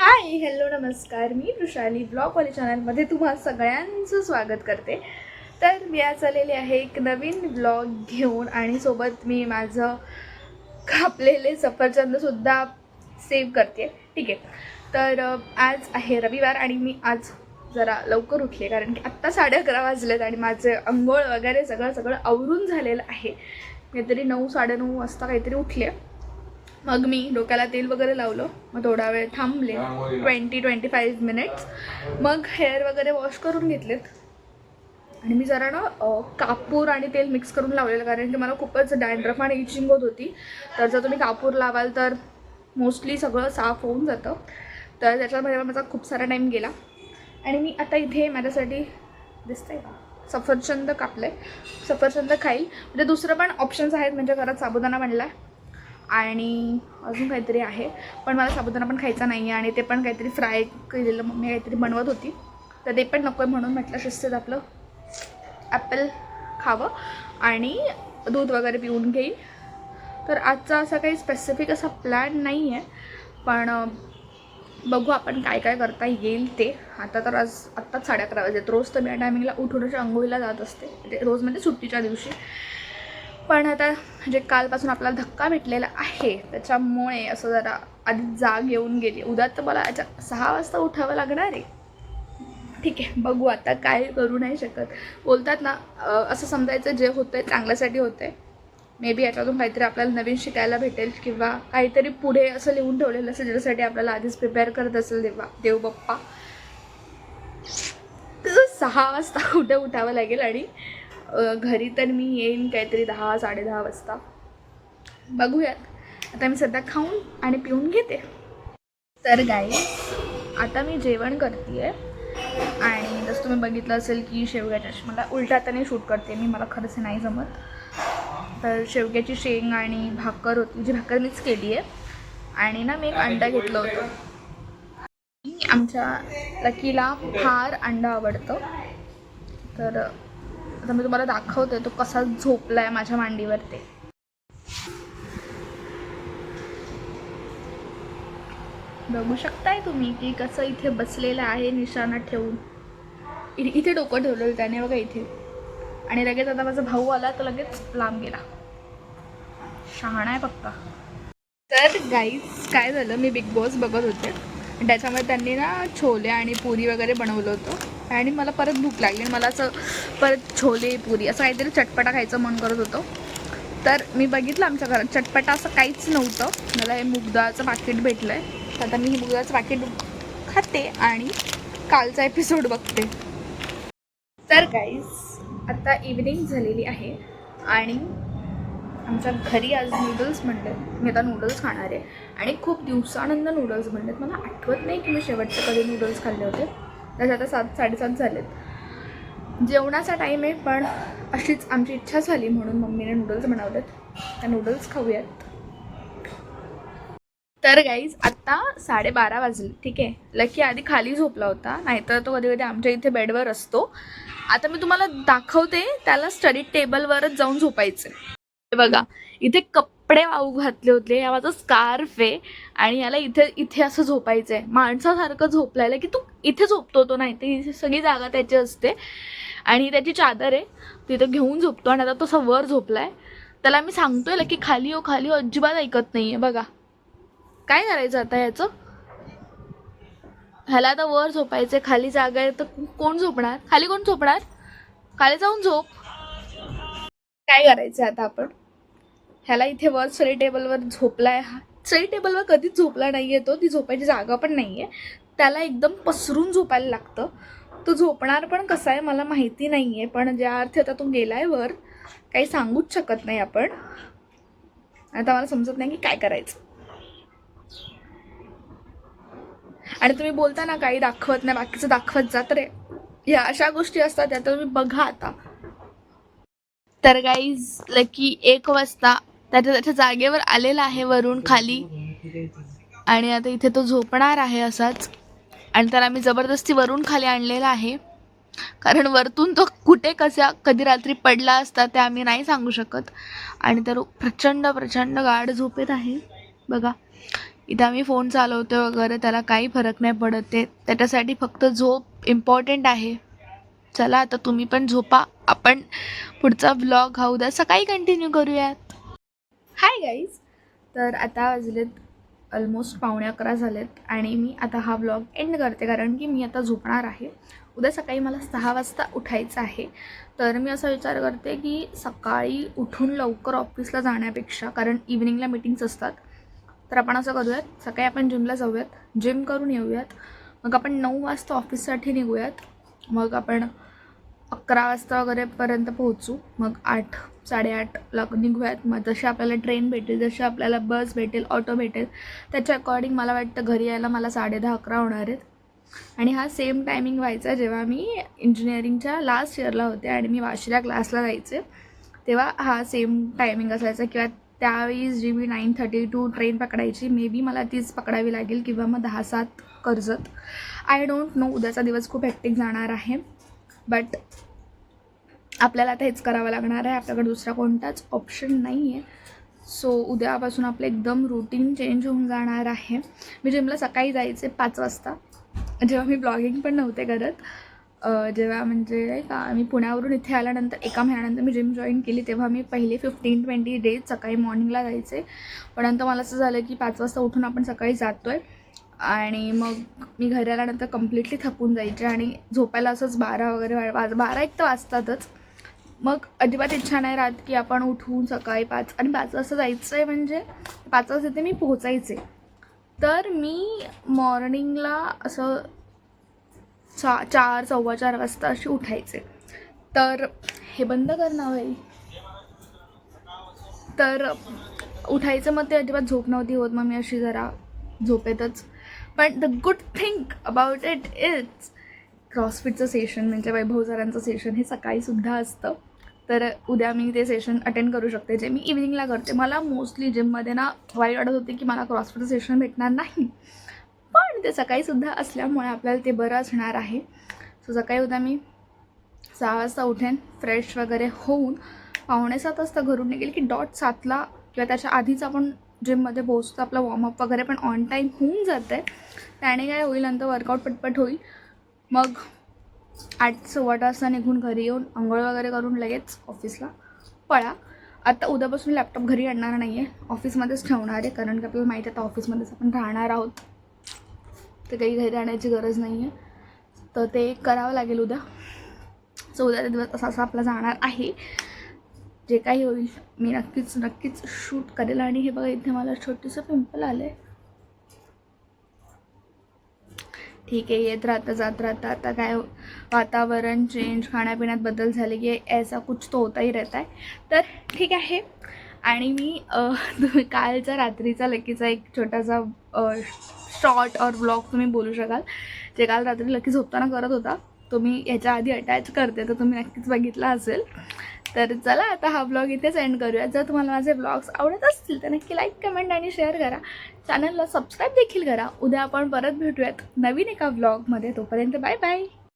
Hi hello नमस्कार. मी वृषाली ब्लॉगवाली चॅनलमध्ये तुम्हा सगळ्यांचं स्वागत करते. तर मी आज आलेली आहे एक नवीन ब्लॉग घेऊन आणि सोबत मी माझं कापलेले सफरचंदसुद्धा सेव्ह करते. ठीक आहे. तर आज आहे रविवार आणि मी आज जरा लवकर उठले कारण की आत्ता साडे अकरा वाजलेत आणि माझे अंघोळ वगैरे सगळं सगळं आवरून झालेलं आहे. काहीतरी नऊ साडेनऊ वाजता काहीतरी उठले. मग मी डोक्याला तेल वगैरे लावलं. मग थोडा वेळ थांबले. ट्वेंटी ट्वेंटी फाईव्ह मिनिट्स मग हेअर वगैरे वॉश करून घेतलेत. आणि मी जरा ना कापूर आणि तेल मिक्स करून लावलेलं. कारण की मला खूपच डॅन्ड्रफ आणि इचिंग होत होती. तर जर तुम्ही कापूर लावाल तर मोस्टली सगळं साफ होऊन जातं. तर त्याच्यामध्ये माझा खूप सारा टाईम गेला. आणि मी आता इथे माझ्यासाठी दिसतंय का? सफरचंद कापलं आहे सफरचंद खाईल. म्हणजे दुसरं पण ऑप्शन्स आहेत. म्हणजे घरात साबुदाणा बनला आहे आणि अजून काहीतरी आहे. पण मला साबुदाणा पण खायचा नाही आहे आणि ते पण काहीतरी फ्राय केलेलं मम्मी काहीतरी बनवत होती. तर ते पण नको आहे म्हणून म्हटलं शिस्तीत आपलं. ॲपल खावं आणि दूध वगैरे पिऊन घेईन. तर आजचा असा काही स्पेसिफिक असा प्लॅन नाही आहे पण बघू आपण काय काय करता येईल ते. आता तर आज आत्ताच साडे अकरा वाजेत रोज तर मी या टायमिंगला उठून अंघोळीला जात असते. म्हणजे रोज म्हणजे सुट्टीच्या दिवशी. पण आता जे कालपासून आपल्याला धक्का भेटलेला आहे. त्याच्यामुळे असं जरा आधी जाग येऊन गेली. उद्या तर मला याच्या सहा वाजता उठावं लागणार आहे. ठीक आहे बघू आता काय करू नाही शकत. बोलतात ना असं समजायचं जे होतं आहे चांगल्यासाठी होतं आहे मे बी याच्यातून काहीतरी आपल्याला नवीन शिकायला भेटेल किंवा काहीतरी पुढे असं लिहून ठेवलेलं असेल ज्याच्यासाठी आपल्याला आधीच प्रिपेअर करत असेल देवा देव बाप्पा. तसं सहा वाजता कुठे उठावं लागेल आणि घरी तर मी येईन काहीतरी दहा साडेदहा वाजता. बघूयात. आता मी सध्या खाऊन आणि पिऊन घेते. तर गाई आता मी जेवण करते आणि जसं तुम्ही बघितलं असेल की शेवग्याच्या मला उलट्या हाताने शूट करते मी मला खरंच नाही जमत. तर शेवग्याची शेंग आणि भाकर होती जी भाकर मीच केली आहे. आणि ना मी एक अंडा घेतलं होतं. आमच्या लकीला फार अंडा आवडतं. तर आता मी तुम्हाला दाखवते तो कसा झोपला आहे माझ्या मांडीवर ते. बघू शकताय तुम्ही की कसं इथे बसलेलं आहे निशाणा ठेवून. इ- इथे डोकं ठेवलेलं त्याने बघा इथे. आणि लगेच आता माझा भाऊ आला तर लगेच लांब गेला. शहाणा आहे पक्का. तर गाईज काय झालं? मी बिग बॉस बघत होते. आणि त्याच्यामध्ये त्यांनी ना छोले आणि पुरी वगैरे बनवलं होतं. आणि मला परत भूक लागली आणि मला असं परत छोले पुरी असं काहीतरी चटपटा खायचं मन करत होतं. तर मी बघितलं आमच्या घरात चटपटा असं काहीच नव्हतं. मला हे मुगदाचं पाकिट भेटलं आहे तर आता मी हे मुगदाळाचं पाकिट खाते आणि कालचा एपिसोड बघते. तर गाईज आता इव्हिनिंग झालेली आहे आणि आमच्या घरी आज नूडल्स म्हणले मी आता नूडल्स खाणार आहे. आणि खूप दिवसानंतर नूडल्स म्हणलेत मला आठवत नाही की मी शेवटचे कधी नूडल्स खाल्ले होते. त्याचे आता सात साडेसात झालेत. जेवणाचा टाईम आहे पण अशीच आमची इच्छा झाली म्हणून मम्मीने नूडल्स बनवलेत. त्या नूडल्स खाऊयात. तर गाईज आत्ता साडेबारा वाजले ठीक आहे? लकी आधी खाली झोपला होता नाहीतर तो कधी कधी आमच्या इथे बेडवर असतो. आता मी तुम्हाला दाखवते त्याला स्टडी टेबलवरच जाऊन झोपायचं बघा इथे कप कपडे वाऊ घातले होते हा माझा स्कार्फ आहे. आणि याला इथे इथे असं झोपायचं आहे माणसासारखं झोपलायला की तू इथे झोपतो तो नाही ते सगळी जागा त्याची असते. आणि त्याची चादर आहे तिथं घेऊन झोपतो आणि आता तो असा वर झोपलाय. त्याला मी सांगतोय की खाली हो खाली हो अजिबात ऐकत नाही आहे बघा. काय करायचं आता याचं? ह्याला आता वर झोपायचं खाली जागा आहे तर कोण झोपणार? खाली कोण झोपणार? खाली जाऊन झोप. काय करायचं आता आपण? ह्याला इथे वर स्टडी टेबलवर झोपलाय हा. स्टडी टेबलवर कधीच झोपला नाही आहे तो ती झोपायची जागा पण नाही आहे त्याला एकदम पसरून झोपायला लागतं. तो झोपणार पण कसा आहे मला माहिती नाही आहे पण ज्या अर्थी आता तो गेलाय वर काही सांगूच शकत नाही आपण. आता मला समजत नाही की काय करायचं. आणि तुम्ही बोलता ना काही दाखवत नाही बाकीचं दाखवत जा. तर या अशा गोष्टी असतात त्या तर तुम्ही बघा आता. तर गाईज लकी एक वाजता त्याच्या त्याच्या जागेवर आलेला आहे वरून खाली. आणि आता इथे तो झोपणार आहे असाच. आणि त्याला मी जबरदस्ती वरून खाली आणलेला आहे. कारण वरतून तो कुठे कसा कधी रात्री पडला असता ते आम्ही नाही सांगू शकत. आणि तर प्रचंड प्रचंड गाढ झोपेत आहे. बघा इथं आम्ही फोन चालवतो वगैरे त्याला काही फरक नाही पडत. ते त्याच्यासाठी फक्त झोप इम्पॉर्टंट आहे. चला आता तुम्ही पण झोपा. आपण पुढचा ब्लॉग हा उद्या सकाळी कंटिन्यू करूयात. हाय गाईज तर आता वाजलेत ऑलमोस्ट पावणे अकरा झालेत आणि मी आता हा ब्लॉग एंड करते कारण की मी आता झोपणार आहे. उद्या सकाळी मला सहा वाजता उठायचं आहे. तर मी असा विचार करते की सकाळी उठून लवकर ऑफिसला जाण्यापेक्षा कारण इव्हिनिंगला मीटिंग्स असतात तर आपण असं करूयात. सकाळी आपण जिमला जाऊयात. जिम करून येऊयात. मग आपण नऊ वाजता ऑफिससाठी निघूयात. मग आपण अकरा वाजता वगैरेपर्यंत पोहोचू. मग आठ साडेआठला निघूयात. मग जसे आपल्याला ट्रेन भेटेल जसे आपल्याला बस भेटेल ऑटो भेटेल त्याच्या अकॉर्डिंग मला वाटतं घरी यायला मला साडे दहा अकरा होणार आहेत. आणि हा सेम टायमिंग व्हायचा जेव्हा मी इंजिनिअरिंगच्या लास्ट इयरला होते आणि मी वाशिला क्लासला जायचे तेव्हा हा सेम टायमिंग असायचा. किंवा त्यावेळी जी मी नाईन थर्टी टू ट्रेन पकडायची मे बी मला तीच पकडावी लागेल किंवा मग दहा सात कर्जत. आय डोंट नो उद्याचा दिवस खूप हॅक्टिक जाणार आहे. बट आपल्याला आता हेच करावं लागणार आहे. आपल्याकडे दुसरा कोणताच ऑप्शन नाही आहे सो उद्यापासून आपलं एकदम रुटीन चेंज होऊन जाणार आहे. मी जिमला सकाळी जायचे पाच वाजता. जेव्हा मी ब्लॉगिंग पण नव्हते करत जेव्हा म्हणजे का मी पुण्यावरून इथे आल्यानंतर एका महिन्यानंतर मी जिम जॉईन केली तेव्हा मी पहिले फिफ्टीन ट्वेंटी डेज सकाळी मॉर्निंगला जायचे. पण नंतर मला असं झालं की पाच वाजता उठून आपण सकाळी जातो आहे आणि मग मी घरी आल्यानंतर कम्प्लिटली थकून जायचे आणि झोपायला असंच बारा वगैरे वाज बारा एक तर वाजतातच. मग अजिबात इच्छा नाही राहत की आपण उठून सकाळी पाच आणि पाच वाजता जायचं आहे म्हणजे पाच वाजता तिथे मी पोहोचायचे. तर मी मॉर्निंगला असं चा चार सव्वा चार वाजता अशी उठायचे. तर हे बंद करणार होईल भाई तर उठायचं मग ते अजिबात झोप नव्हती होत मग मी अशी जरा झोपेतच पण the good thing about it is क्रॉसफिटचं session म्हणजे वैभव सरांचं सेशन हे सकाळीसुद्धा असतं. तर उद्या मी ते सेशन अटेंड करू शकते. जे मी इव्हिनिंगला करते. मला मोस्टली जिममध्ये ना वाईट वाटत होते की मला क्रॉसफिटचं सेशन भेटणार नाही. पण ते सकाळीसुद्धा असल्यामुळे आपल्याला ते बरं असणार आहे. सो सकाळी उद्या मी सहा वाजता उठेन फ्रेश वगैरे होऊन पावणे सात वाजता घरून निघेल की डॉट सातला किंवा त्याच्या आधीच आपण जिममध्ये पोहोचतो. आपलं वॉर्मअप वगैरे पण ऑन टाईम होऊन जातं आहे त्याने काय होईल नंतर वर्कआउट पटपट होईल. मग आठ सव्वा आठ निघून घरी येऊन आंघोळ वगैरे करून लगेच ऑफिसला पळा. आता उद्यापासून लॅपटॉप घरी आणणार नाही आहे ऑफिसमध्येच ठेवणार आहे कारण की आपल्याला माहिती आहे आता ऑफिसमध्येच आपण राहणार आहोत. तर काही घरी आणण्याची गरज नाही आहे तर ते करावं लागेल उद्या. सो उद्याचा दिवस असा असा आपला जाणार आहे. जे काही होईल मी नक्कीच नक्कीच शूट करेल. आणि हे बघा इथे मला छोटंसं पिंपल आलं आहे ठीक आहे येत राहतं जात राहता. आता काय हो, वातावरण चेंज खाण्यापिण्यात बदल झाले की ऐसा कुछ तो होता ही रहता है तर ठीक आहे. आणि मी तुम्ही कालच्या रात्रीचा लकीचा एक छोटासा शॉर्ट और ब्लॉग तुम्ही बोलू शकाल. जे काल रात्री लकी झोपताना करत होता तो मी ह्याच्या आधी अटॅच करते तर तुम्ही नक्कीच बघितला असेल. तर चला आता हा ब्लॉग इथेच एंड करूया. जर तुम्हाला माझे ब्लॉग्स आवडत असतील तर नक्की लाईक कमेंट आणि शेअर करा. चॅनलला सबस्क्राईब देखील करा. उद्या आपण परत भेटूयात नवीन एका ब्लॉगमध्ये तोपर्यंत बाय बाय